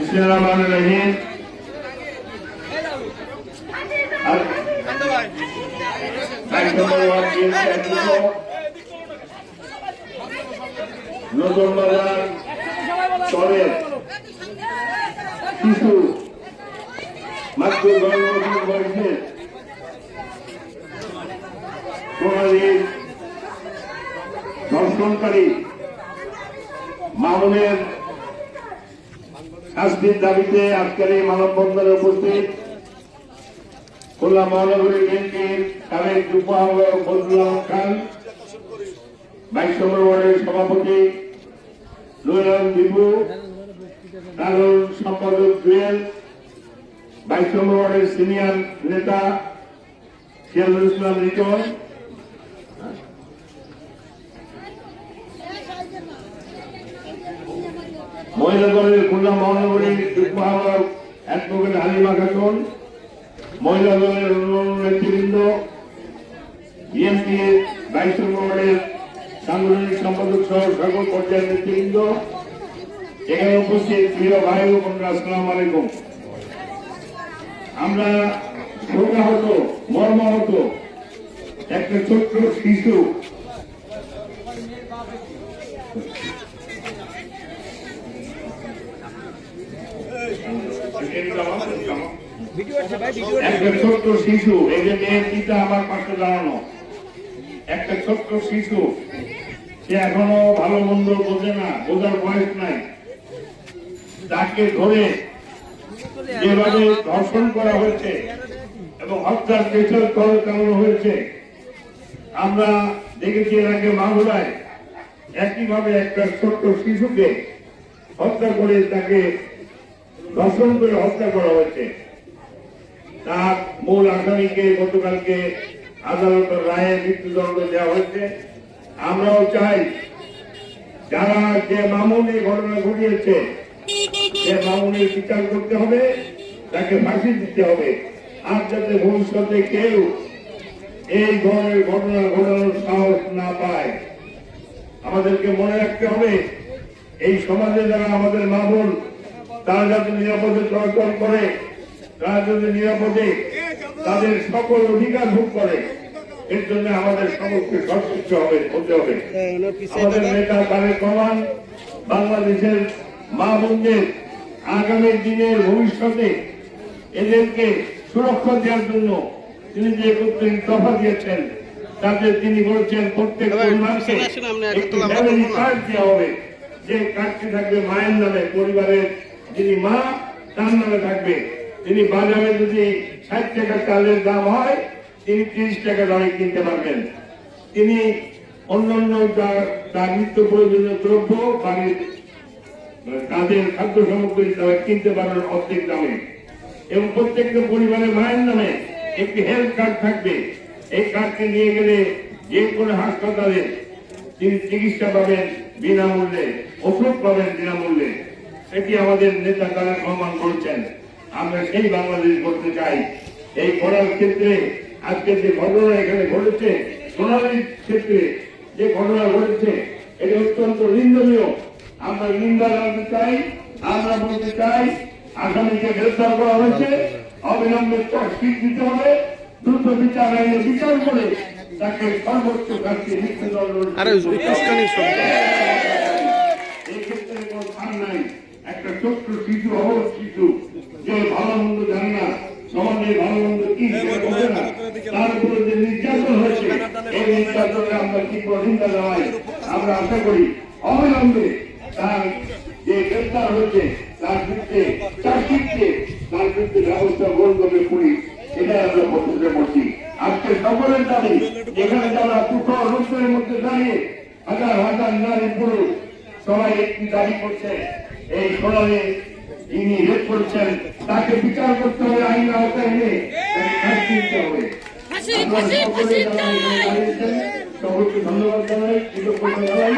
রহিম। নতুন বাজার চরের শিশু মাত্র বয়সে প্রণালীর ধর্ষণকারী মামুনের শাস্তির দাবিতে আজকের এই মানববন্ধনে উপস্থিত মহানগরী খান বাইশ নম্বর ওয়ার্ডের সভাপতি নুরুল বিভু কারণ সম্পাদক জুয়েল বাইশ নম্বর ওয়ার্ডের সিনিয়র নেতা সিয়াজুল ইসলাম রিটন মহিলা দলের খুলনা মহানগরীর যুগ্ম আহ্বায়ক অ্যাডভোকেট হালিমা খাতুন মহিলা দলের অন্যান্য নেতৃবৃন্দ, বিএনপির বাইশ নম্বর ওয়ার্ডের সাংগঠনিক সম্পাদক সহ সকল পর্যায়ের নেতৃবৃন্দ, এখানে উপস্থিত প্রিয় ভাই ও বোনরা, আসসালাম আলাইকুম। আমরা শোকাহত, মর্মাহত একটা ছোট্ট শিশু তাকে ধরে যেভাবে ধর্ষণ করা হয়েছে এবং হত্যার পেছন তল চালানো হয়েছে, আমরা দেখেছি এর আগে মাগুরায় একইভাবে একটা ছোট্ট শিশুকে হত্যা করে তাকে ধর্ষণ করে হত্যা করা হয়েছে। তার মূল আসামিকে গতকালকে আদালতের রায়ে মৃত্যুদণ্ড দেওয়া হয়েছে। আমরাও চাই যারা যে মামুন ঘটনা ঘটিয়েছে, যে মামুনের বিচার করতে হবে, তাকে ফাঁসি দিতে হবে। আর যাতে ভবিষ্যতে কেউ এই ধরনের ঘটনা ঘটানোর সাহস না পায়। আমাদেরকে মনে রাখতে হবে, এই সমাজে যারা আমাদের মামুন তারা যাতে নিরাপদে চলাচল করে তারা যাতে নিরাপদে তাদের সকল অধিকার ভোগ করে। এর জন্য আমাদের সচেষ্ট হবে হতে হবে। আমাদের নেতা তারেক রহমান বাংলাদেশের মা বোনদের আগামী দিনের ভবিষ্যতে এদেরকে সুরক্ষা দেওয়ার জন্য তিনি যে একত্রিশ দফা দিয়েছেন তাতে তিনি বলছেন প্রত্যেক পরিবারকে একটি ফ্যামিলি কার্ড দেওয়া হবে। যে কার্ডটি থাকবে মায়ের নামে পরিবারের যিনি মা, তার নামে থাকবে। তিনি বাজারে যদি ষাট টাকা চালের দাম হয়, তিনি তিরিশ টাকা দামে কিনতে পারবেন। তিনি অন্যান্য তার নিত্য প্রয়োজনীয় দ্রব্য, বাড়ির তাদের খাদ্য সামগ্রী তারা কিনতে পারবেন অর্ধেক দামে। এবং প্রত্যেকটা পরিবারের মায়ের নামে একটি হেলথ কার্ড থাকবে। এই কার্ডটি নিয়ে গেলে যে কোনো হাসপাতালে তিনি চিকিৎসা পাবেন বিনামূল্যে, ওষুধ পাবেন বিনামূল্যে। এটি আমাদের নেতা তারা প্রমাণ করেছেন। আমরা সেই বাংলাদেশ করতে চাই। এই করার ক্ষেত্রে আজকে যে ঘটনা এখানে ঘটেছে, সোনালির ক্ষেত্রে যে ঘটনা ঘটেছে, এটি অত্যন্ত নিন্দনীয়। আমরা নিন্দা জানাতে চাই, আমরা বলতে চাই, আসামিকে গ্রেফতার করা হয়েছে। অবিলম্বে চাকরি দিতে হবে। দ্রুত বিচার আইনে বিচার করে তাকে সর্বোচ্চ শাস্তি মৃত্যুদণ্ড আরে উস্কানি শব্দ এই ক্ষেত্রে কোনো ছাড় নাই একটা ছোট্ট শিশু অবশ শিশু যে ভালো মন্দ জানে না সমাজে ভালো মন্দ কি সেটা বোঝে না তার উপরে আমরা আশা করি অবিলম্বে তার যে গ্রেপ্তার হয়েছে তার এটাই আমরা প্রতিষ্ঠা করছি আজকে সকলের দাবি যেখানে যারা মধ্যে দাঁড়িয়ে হাজার হাজার নারী সবাই একটি দাবি করছে এই সোনালে যিনি রেপ করছেন তাকে বিচার করতে হবে আইন আওতায় এনে শাস্তি দিতে হবে। সকলকে ধন্যবাদ জানাই কৃতজ্ঞতা জানাই।